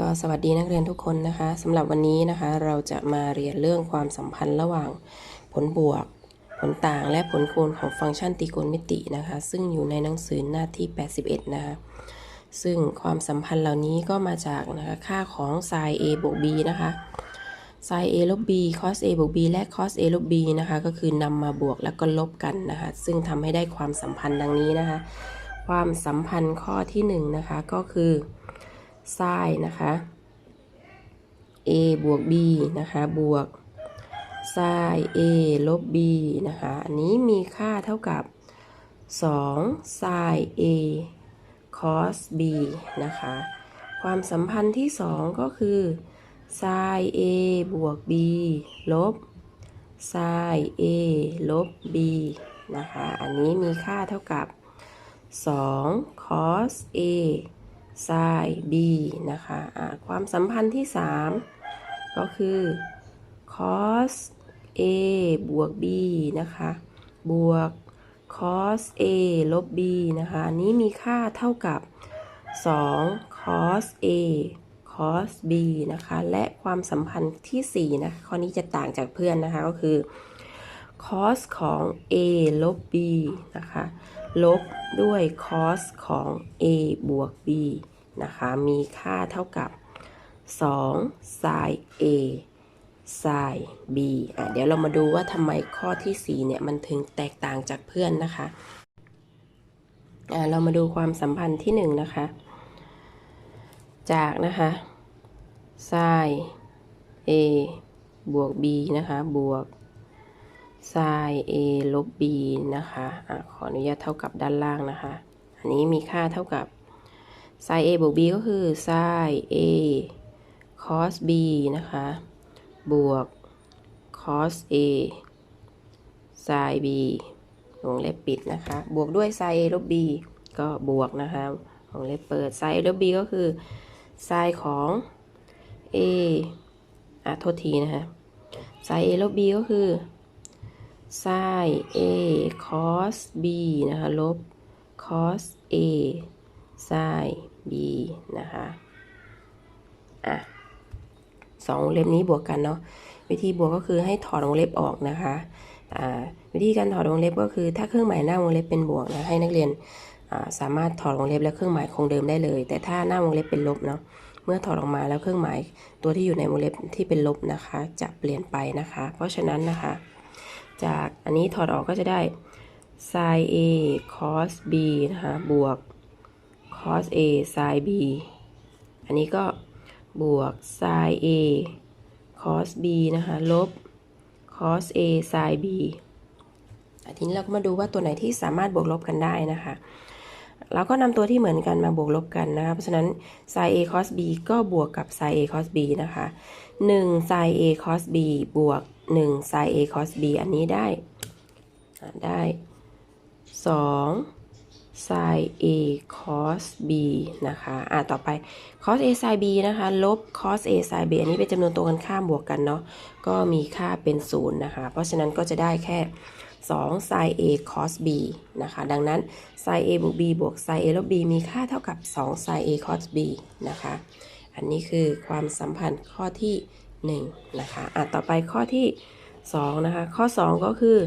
ก็สวัสดีนักเรียนทุกคนนะคะสำหรับวันนี้นะคะ เราจะมาเรียนเรื่องความสัมพันธ์ระหว่างผลบวก ผลต่างและผลคูณของฟังก์ชันตรีโกณมิตินะคะ ซึ่งอยู่ในหนังสือหน้าที่ 81 นะคะซึ่งความสัมพันธ์เหล่านี้ก็มาจากนะคะค่าของ sin a บวก b นะคะ sin a ลบ b cos a บวก b และ cos a ลบ b นะคะ ก็คือนำมาบวกแล้วก็ลบกันนะคะ ซึ่งทำให้ได้ความสัมพันธ์ดังนี้นะคะ ความสัมพันธ์ข้อที่1นะคะก็คือ sin นะคะ a บวก b นะคะบวก sin a ลบ b นะคะอันนี้มีค่าเท่ากับ2 sin a cos b นะคะ ความสัมพันธ์ที่ 2 ก็คือ sin a บวก b ลบ sin a ลบ b นะคะ อันนี้มีค่าเท่ากับ 2 cos a sin b นะคะะความสัมพันธ์ที่ 3 ก็คือ cos a บวก b นะคะ บวก cos a ลบ b นะคะนนี้มีค่าเท่ากับ 2 cos a cos b นะคะ และความสัมพันธ์ที่ 4 นะคะข้อนี้จะต่างจากเพื่อนนะคะก็คือ cos ของ a ลบ b นะคะ ลบด้วย cos ของ a บวก b นะคะ มีค่าเท่ากับ2 sin a sin b อะเดี๋ยวเรามาดูว่าทำไมข้อที่ 4 เนี่ย มันถึงแตกต่างจากเพื่อนนะคะอะเรามาดูความสัมพันธ์ที่ 1 นะคะ จากนะคะ sin a บวก b นะคะ บวก sin a ลบ b นะคะอะขออนุญาตเท่ากับด้านล่างนะคะ อันนี้มีค่าเท่ากับ sin a บวก b ก็คือ sin a cos b นะคะ บวก cos a sin b วงเล็บปิดนะคะ บวกด้วย sin a ลบ b ก็บวกนะคะวงเล็บเปิด sin a ลบ b ก็คือ sin ของ a อะโทษทีนะคะ sin a ลบ b ก็คือ sin a cos b นะคะลบ cos a sin b นะคะอะสองวงเล็บนี้บวกกันเนาะวิธีบวกก็คือให้ถอดวงเล็บออกนะคะอ่าวิธีการถอดวงเล็บก็คือถ้าเครื่องหมายหน้าวงเล็บเป็นบวกนะให้นักเรียนสามารถถอดวงเล็บและเครื่องหมายคงเดิมได้เลย แต่ถ้าหน้าวงเล็บเป็นลบเนาะเมื่อถอดออกมาแล้วเครื่องหมายตัวที่อยู่ในวงเล็บที่เป็นลบนะคะ จะเปลี่ยนไปนะคะ เพราะฉะนั้นนะคะ จากอันนี้ถอดออกก็จะได้ sin a cos b นะคะบวก cos a sin b อันนี้ก็บวก sin a cos b นะคะ ลบ cos a sin b ทีนี้เราก็มาดูว่าตัวไหนที่สามารถบวกลบกันได้นะคะ เราก็นำตัวที่เหมือนกันมาบวกลบกันนะคะ เพราะฉะนั้น sin a cos b ก็บวกกับ sin a cos b นะคะ 1 sin a cos b บวก 1 sin a cos b อันนี้ได้ได้2 sin a cos b นะคะอะต่อไป cos a sin b นะคะ ลบ cos a sin b อันนี้เป็นจำนวนตัวกันข้ามบวกกันเนาะ ก็มีค่าเป็นศูนย์นะคะ เพราะฉะนั้นก็จะได้แค่2 sin a cos b นะคะ ดังนั้น sin a บวก b บวก sin a ลบ b มีค่าเท่ากับ2 sin a cos b นะคะ อันนี้คือความสัมพันธ์ข้อที่ 1นะคะอะต่อไปข้อที่ 2 นะคะ ข้อ 2 ก็คือ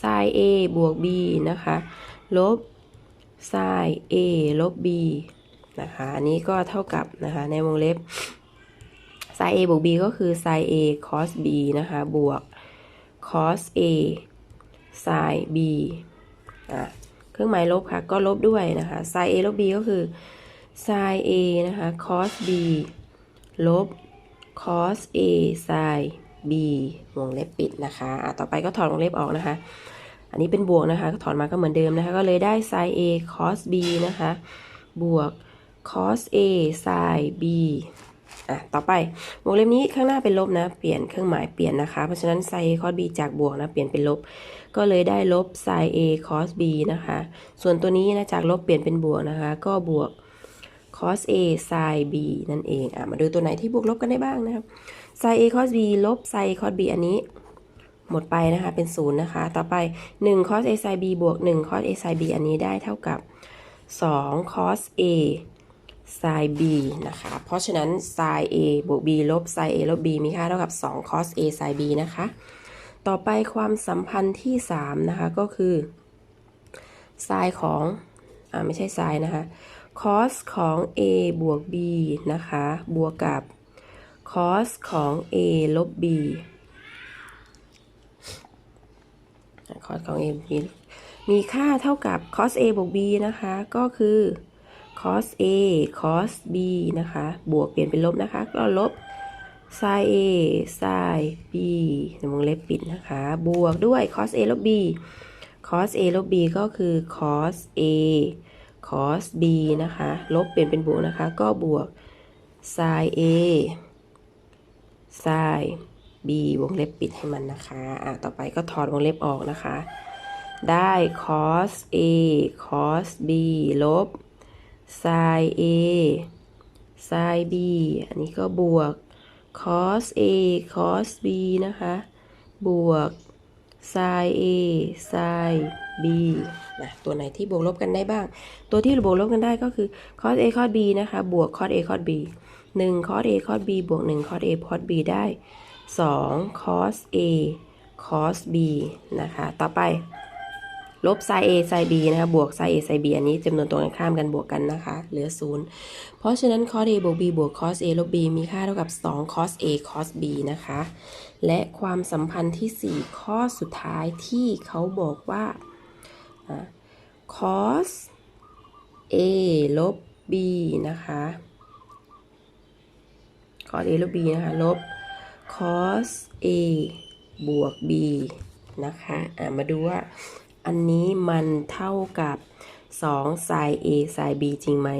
sin a บวก b นะคะ ลบ sin a ลบ b นะคะอันนี้ก็เท่ากับนะคะในวงเล็บ sin a บวก b ก็คือ sin a cos b นะคะ บวก cos a sin b อะเครื่องหมายลบค่ะ ก็ลบด้วยนะคะ sin a ลบ b ก็คือ sin a นะคะ cos b ลบ cos a sin b วงเล็บปิดนะคะอะต่อไปก็ถอดวงเล็บออกนะคะ อันนี้เป็นบวกนะคะ ถอนมาก็เหมือนเดิมนะคะ ก็เลยได้ sin a cos b นะคะ บวก cos a sin b อะ ต่อไป วงเล็บนี้ข้างหน้าเป็นลบนะ เปลี่ยนเครื่องหมายเปลี่ยนนะคะ เพราะฉะนั้น sin a cos b จากบวกนะ เปลี่ยนเป็นลบ ก็เลยได้ลบ sin a cos b นะคะ ส่วนตัวนี้นะ จากลบเปลี่ยนเป็นบวกนะคะ ก็บวก cos cos a sin b นั่นเองอะมาดูตัวไหนที่บวกลบกันได้บ้างนะครับ sin a cos b ลบ sin a cos b อันนี้ หมดไปนะคะ เป็นศูนย์นะคะ ต่อไป 1 cos a sin b บวก 1 cos a sin b อันนี้ได้เท่ากับ 2 cos a sin b นะคะ เพราะฉะนั้น sin a บวก b ลบ sin a ลบ b มีค่าเท่ากับ 2 cos a sin b นะคะ ต่อไปความสัมพันธ์ที่ 3 นะคะ ก็คือ sin ของ อ่า ไม่ใช่ sin นะคะ cos ของ a บวก b นะคะ บวกกับ cos ของ a ลบ b cos ของ a บวก b มีค่าเท่ากับ cos a บวก b นะคะ ก็คือ cos a cos b นะคะ บวกเปลี่ยนเป็นลบนะคะ ก็ลบ sin a sin b ในวงเล็บปิดนะคะ บวกด้วย cos a ลบ b cos a ลบ b ก็คือ cos a cos b นะคะ ลบเปลี่ยนเป็นบวกนะคะ ก็บวก sin a sin b วงเล็บปิดให้มันนะคะอะต่อไปก็ถอดวงเล็บออกนะคะ ได้ cos a cos b ลบ sin a sin b อันนี้ก็บวก cos a cos b นะคะ บวก sin a sin b นะตัวไหนที่บวกลบกันได้บ้าง ตัวที่บวกลบกันได้ก็คือ cos a cos b นะคะ บวก cos a cos b 1 cos a cos b บวก 1 cos a cos b ได้ 2 cos a cos b นะคะ ต่อไปลบ sin a sin b นะคะ บวก sin a sin b อันนี้จำนวนตรงกันข้ามกันบวกกันนะคะ เหลือ 0 เพราะฉะนั้น cos a บวก b บวก cos a ลบ b มีค่าเท่ากับ 2 cos a cos b นะคะ และความสัมพันธ์ที่ 4 ข้อสุดท้ายที่เขาบอกว่าอ่า cos a ลบ b นะคะ cos a ลบ b นะคะ ลบ cos a บวก b นะคะ อะมาดูว่า อันนี้มันเท่ากับ2 sin a sin b จริงไหม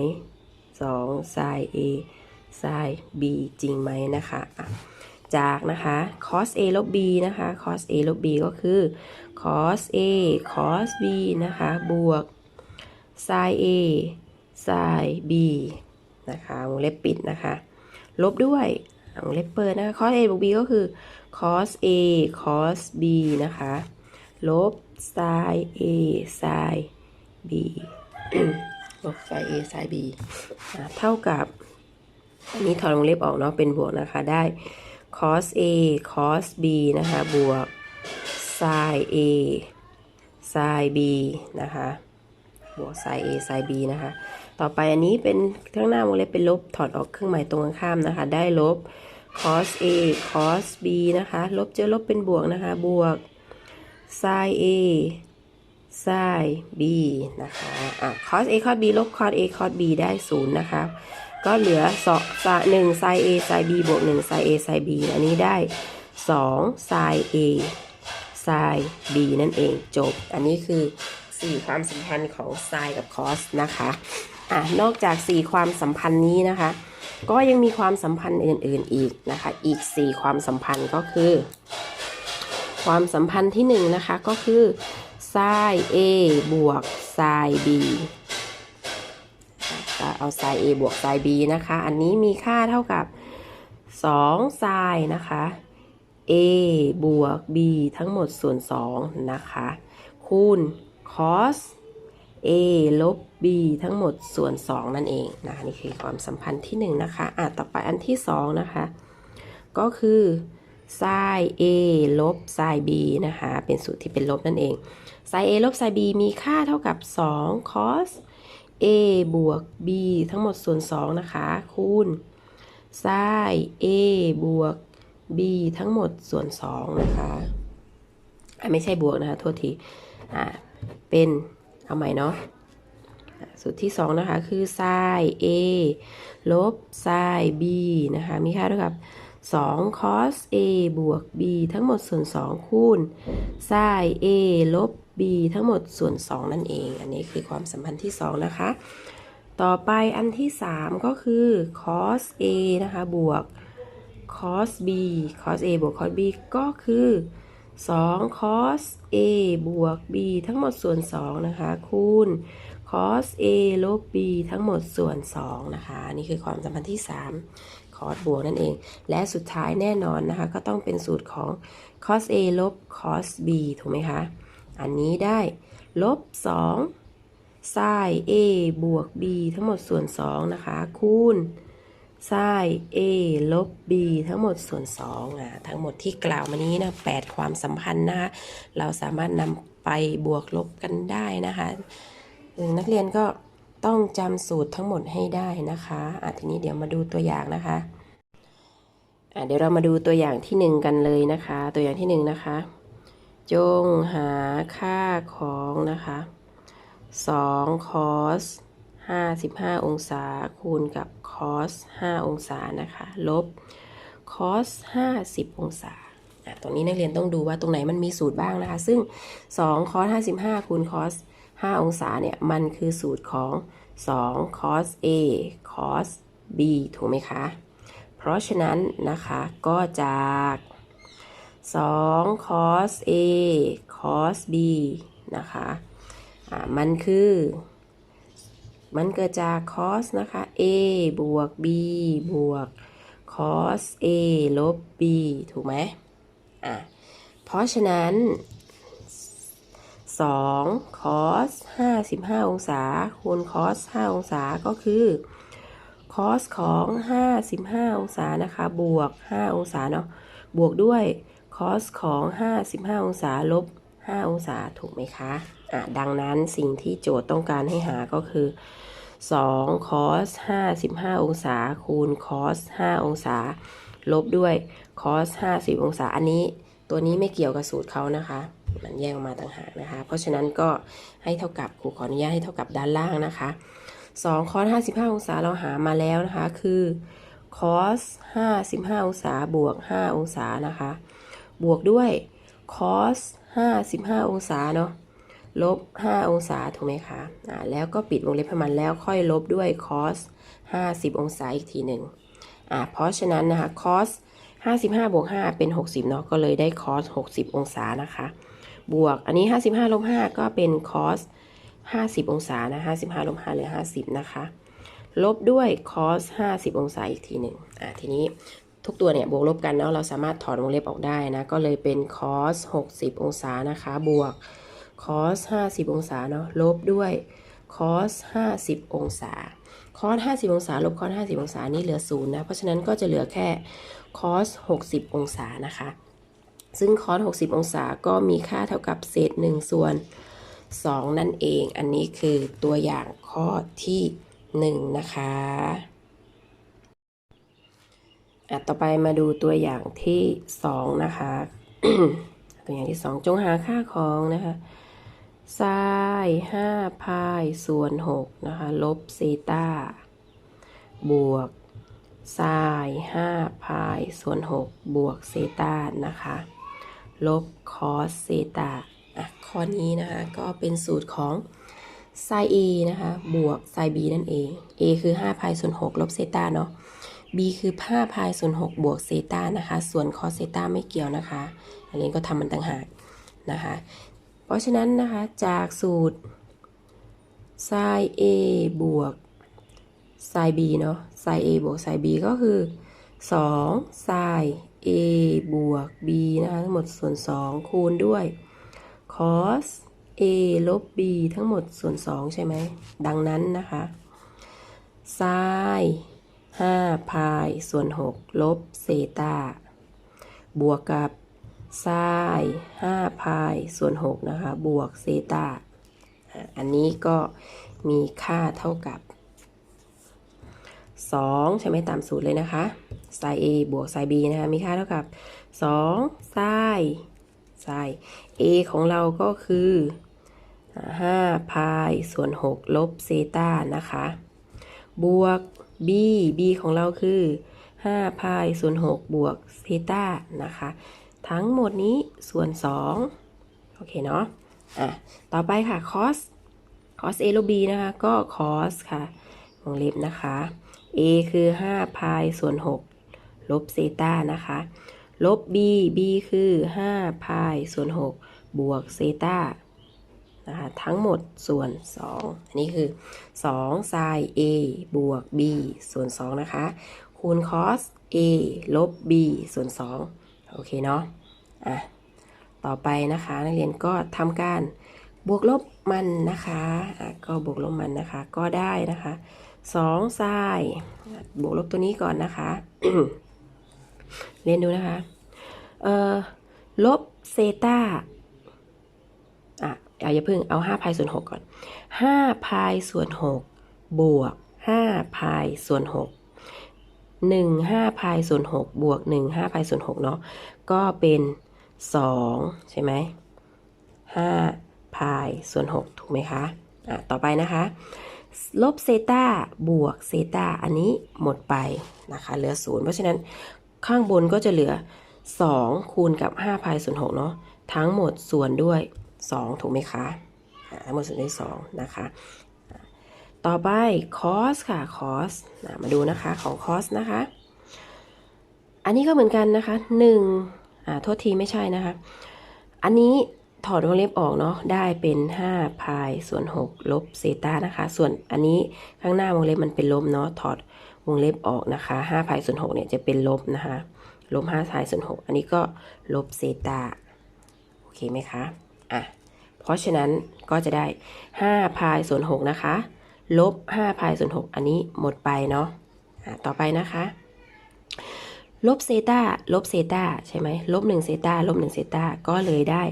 2 sin a sin b จริงไหมนะคะอะ จากนะคะ cos a ลบ b นะคะ cos a ลบ b ก็คือ cos a cos b นะคะ บวก sin a sin b นะคะวงเล็บปิดนะคะ ลบด้วยวงเล็บเปิดนะคะ cos a บวก b ก็คือ cos a cos b นะคะ ลบ sin a sin b ลบ sin a sin b เท่ากับ อันนี้ถอดวงเล็บออกเนาะ เป็นบวกนะคะ ได้ cos a cos b นะคะ บวก sin a sin b นะคะ บวก sin a sin b นะคะ ต่อไปอันนี้เป็นข้างหน้าวงเล็บเป็นลบ ถอดออกเครื่องหมายตรงกันข้ามนะคะ ได้ลบ cos a cos b นะคะ ลบเจอลบเป็นบวกนะคะ บวก sin a sin b นะคะ อะ cos a cos b ลบ cos a cos b ได้ศูนย์นะคะ ก็เหลือสองหนึ่ง sin a sin b บวกหนึ่ง sin a sin b อันนี้ได้สอง sin a sin b นั่นเองจบ อันนี้คือ 4 ความสัมพันธ์ของ sin กับ cos นะคะอะนอกจาก 4 ความสัมพันธ์นี้นะคะ ก็ยังมีความสัมพันธ์อื่น ๆอีกนะคะ อีก 4 ความสัมพันธ์ก็คือ ความสัมพันธ์ที่1นะคะก็คือ sin a บวก sin b ก็เอา sin a บวก sin b นะคะ อันนี้มีค่าเท่ากับ2 sin นะคะ a บวก b ทั้งหมดส่วน2นะคะ คูณ cos a ลบ b ทั้งหมดส่วน 2 นั่นเองนะนี่คือความสัมพันธ์ที่ 1 นะคะอะต่อไปอันที่ 2 นะคะ ก็คือ sin a ลบ sin b นะคะ เป็นสูตรที่เป็นลบนั่นเอง sin a ลบ sin b มีค่าเท่ากับ 2 cos a บวก b ทั้งหมดส่วน 2 นะคะ คูณ sin a บวก b ทั้งหมดส่วน 2 นะคะไม่ใช่บวกนะคะ โทษทีอ่าเป็น เอาใหม่เนาะสูตรที่ 2 นะคะ คือ sin a ลบ sin b นะคะ มีค่าเท่ากับ2 cos a บวก b ทั้งหมดส่วน 2 คูณ sin a ลบ b ทั้งหมดส่วน 2 นั่นเอง อันนี้คือความสัมพันธ์ที่ 2 นะคะ ต่อไปอันที่ 3 ก็คือ cos a นะคะ บวก cos b cos a บวก cos b ก็คือ 2 cos a บวก b ทั้งหมดส่วน 2 นะคะ คูณ cos a ลบ b ทั้งหมดส่วน 2 นะคะ นี่คือความสัมพันธ์ที่ 3 cos บวกนั่นเอง และสุดท้ายแน่นอนนะคะ ก็ต้องเป็นสูตรของ cos a ลบ cos b ถูกไหมคะ อันนี้ได้ ลบ2ไซน์ a บวก b ทั้งหมดส่วน 2 นะคะ คูณไซน์ a ลบ b ทั้งหมดส่วน2อะทั้งหมดที่กล่าวมานี้นะ8ความสัมพันธ์นะคะ เราสามารถนำไปบวกลบกันได้นะคะนักเรียนก็ต้องจำสูตรทั้งหมดให้ได้นะคะอะทีนี้เดี๋ยวมาดูตัวอย่างนะคะอะเดี๋ยวเรามาดูตัวอย่างที่ 1 กันเลยนะคะ ตัวอย่างที่ 1 นะคะ จงหาค่าของนะคะ2 cos 55 องศาคูณกับ cos 5องศานะคะ ลบ cos 50 องศาตรงนี้นักเรียนต้องดูว่าตรงไหนมันมีสูตรบ้างนะคะ ซึ่ง2 cos 55 คูณ cos 5องศาเนี่ย มันคือสูตรของ2 cos A cos B ถูกไหมคะ เพราะฉะนั้นนะคะก็จาก 2 cos A cos B นะคะอ่ามันคือ มันเกิดจาก cos นะคะ a บวก b บวก cos a ลบ b ถูกไหมอะ เพราะฉะนั้น 2 cos 55 องศา คูณ cos 5 องศา ก็คือ cos ของ 55 องศานะคะ บวก 5 องศาเนาะ บวกด้วย cos ของ 55 องศาลบ 5 องศาถูกไหมคะอะดังนั้นสิ่งที่โจทย์ต้องการให้หาก็คือ 2 cos 55 องศาคูณ cos 5 องศา ลบด้วย cos 50 องศา อันนี้ตัวนี้ไม่เกี่ยวกับสูตรเขานะคะ มันแยกออกมาต่างหากนะคะ เพราะฉะนั้นก็ให้เท่ากับครูขออนุญาตให้เท่ากับด้านล่างนะคะ2 cos 55 องศาเราหามาแล้วนะคะ คือ cos 55 องศาบวก 5 องศานะคะ บวกด้วย cos 55 องศาเนาะลบ 5 องศาถูกไหมคะอ่าแล้วก็ปิดวงเล็บให้มันแล้วค่อยลบด้วย cos 50 องศาอีกทีหนึ่งอ่าเพราะฉะนั้นนะคะ cos 55บวก5เป็น 60เนาะก็เลยได้ cos 60 องศานะคะ บวกอันนี้ 55ลบ5ก็เป็น cos 50 องศานะ55ลบ5เหลือ 50 นะคะ ลบด้วย cos 50 องศาอีกทีหนึ่งอ่าทีนี้ ทุกตัวเนี่ยบวกลบกันเนาะเราสามารถถอนวงเล็บออกได้นะก็เลยเป็น cos 60 องศานะคะ บวก cos 50 องศาเนาะลบด้วย cos 50 องศา cos 50 องศา ลบ cos 50 องศานี่เหลือศูนย์นะเพราะฉะนั้นก็จะเหลือแค่ cos 60 องศานะคะ ซึ่ง cos 60 องศาก็มีค่าเท่ากับเศษ1ส่วน 2 นั่นเอง อันนี้คือตัวอย่างข้อที่ 1 นะคะ อะต่อไปมาดูตัวอย่างที่2นะคะ ตัวอย่างที่2จงหาค่าของนะคะไซน์5พายส่วน6นะคะ ลบเซตาบวกไซน์5พายส่วน6บวกเซตานะคะ ลบคอสเซตาอะข้อนี้นะคะ ก็เป็นสูตรของไซ a นะคะ บวกไซ b นั่นเอง a คือ5พายส่วน6ลบเซตาเนาะ b คือ5พายส่วน6บวกเซตานะคะ ส่วนคอสเซตาไม่เกี่ยวนะคะ อันนี้ก็ทำมันต่างหากนะคะ เพราะฉะนั้นนะคะจากสูตรไซ a บวกไซ b เนาะไซ a บวกไซ b ก็คือ2ไซ a บวก b นะคะ ทั้งหมดส่วน 2 คูณด้วย cos a ลบ b ทั้งหมดส่วน 2 ใช่ไหม ดังนั้นนะคะ sin 5 พายส่วน 6 ลบเซตาบวกกับ sin 5พายส่วน 6 นะคะ บวกเซตาอันนี้ก็มีค่าเท่ากับ 2 ใช่ไหมตามสูตรเลยนะคะ sin a บวก sin b นะคะ มีค่าเท่ากับ2 sin sin a ของเราก็คือ5พายส่วน 6 ลบเซตานะคะ บวก b b ของเราคือ5พายส่วน6บวกเซตานะคะ ทั้งหมดนี้ส่วน2โอเคเนาะอะต่อไปค่ะ cos cos a ลบ b นะคะ ก็ cos ค่ะวงเล็บนะคะ a คือ5พายส่วน6ลบเซตานะคะ ลบ b b คือ5พายส่วน6บวกเซตา นะคะทั้งหมดส่วน 2 อันนี้คือ2 sin a บวก b ส่วน 2 นะคะ คูณ cos a ลบ b ส่วน 2 โอเคเนาะอะต่อไปนะคะนักเรียนก็ทำการบวกลบมันนะคะอะก็บวกลบมันนะคะ ก็ได้นะคะสองไซน์บวกลบตัวนี้ก่อนนะคะ เรียนดูนะคะเอ่อลบเซตา เอาอย่าเพิ่งเอา5พายส่วน6ก่อน5พายส่วน6บวก5พายส่วน6 1 5พายส่วน6บวก1 5พายส่วน6เนาะก็เป็น2ใช่ไหม5พายส่วน6ถูกไหมคะอะต่อไปนะคะลบเซตาบวกเซตาอันนี้หมดไปนะคะเหลือ0เพราะฉะนั้นข้างบนก็จะเหลือ 2 คูณกับ5พายส่วน6เนาะทั้งหมดส่วนด้วย 2 ถูกไหมคะอ่าทั้งหมดส่วนด้วย2นะคะ ต่อไป cos ค่ะ cos มาดูนะคะของ cos นะคะ อันนี้ก็เหมือนกันนะคะ1อ่าโทษทีไม่ใช่นะคะ อันนี้ถอดวงเล็บออกเนาะได้เป็น5พายส่วน6ลบเซตานะคะ ส่วนอันนี้ข้างหน้าวงเล็บมันเป็นลบเนาะถอดวงเล็บออกนะคะ5พายส่วน6เนี่ยจะเป็นลบนะคะลบ5พายส่วน6อันนี้ก็ลบเซตาโอเคไหมคะ อะเพราะฉะนั้นก็จะได้5พายส่วน6นะคะ ลบ5พายส่วน6อันนี้หมดไปเนาะะต่อไปนะคะ ลบเซตาลบเซตาใช่ไหมลบ1เซตาลบ1เซตาก็เลยได้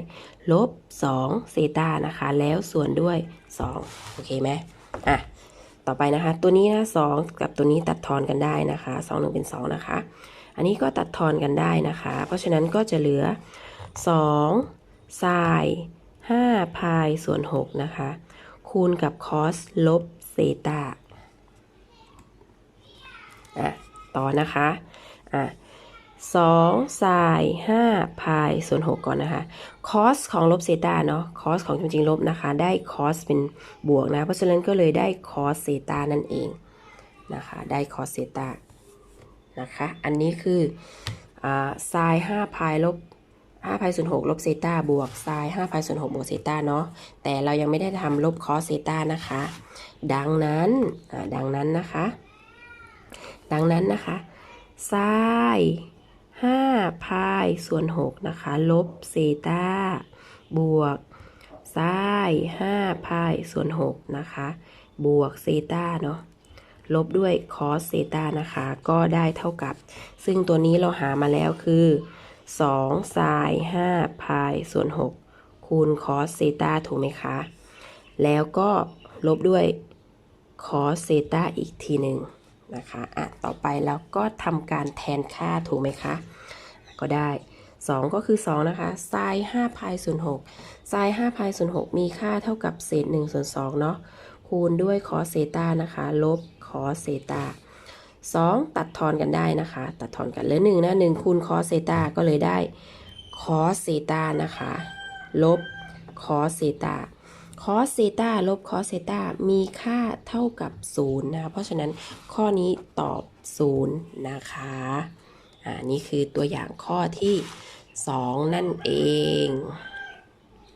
ลบ2เซตานะคะ แล้วส่วนด้วย 2 โอเคไหมอะต่อไปนะคะ ตัวนี้นะ2กับตัวนี้ตัดทอนกันได้นะคะ2 1เป็น 2 นะคะ อันนี้ก็ตัดทอนกันได้นะคะ เพราะฉะนั้นก็จะเหลือ 2 ไซน์5พายส่วน6นะคะ คูณกับคอสลบเซตาอะต่อนะคะอะสองไซน์ห้าพายส่วนหกก่อนนะคะคอสของลบเซตาเนาะคอสของจริงๆลบนะคะ ได้คอสเป็นบวกนะ เพราะฉะนั้นก็เลยได้คอสเซตานั่นเองนะคะ ได้คอสเซตานะคะ อันนี้คืออ่าไซน์ห้าพายลบ ห้าพายส่วนหกลบเซตาบวกไซน์ห้าพายส่วนหกบวกเซตาเนาะแต่เรายังไม่ได้ทำลบคอสเซตานะคะ ดังนั้นดังนั้นนะคะ ดังนั้นนะคะไซน์5พายส่วน6นะคะ ลบเซตาบวกไซน์5พายส่วน6นะคะ บวกเซตาเนาะลบด้วยคอสเซตานะคะ ก็ได้เท่ากับ ซึ่งตัวนี้เราหามาแล้วคือ 2ไซน์5พายส่วน6คูณคอสเซตาถูกไหมคะ แล้วก็ลบด้วยคอสเซตาอีกทีหนึ่งนะคะอะต่อไปเราก็ทำการแทนค่าถูกไหมคะ ก็ได้ 2 ก็คือ 2 นะคะไซน์5พายส่วน6ไซน์5พายส่วน6มีค่าเท่ากับเศษ1ส่วน2เนาะคูณด้วยคอสเซตานะคะ ลบคอสเซตา 2 ตัดทอนกันได้นะคะ ตัดทอนกันเหลือ1นะ1คูณคอสเซตาก็เลยได้คอสเซตานะคะ ลบคอสเซตาคอสเซตาลบคอสเซตามีค่าเท่ากับ0นะคะเพราะฉะนั้นข้อนี้ตอบ 0 นะคะอ่านี่คือตัวอย่างข้อที่ 2 นั่นเอง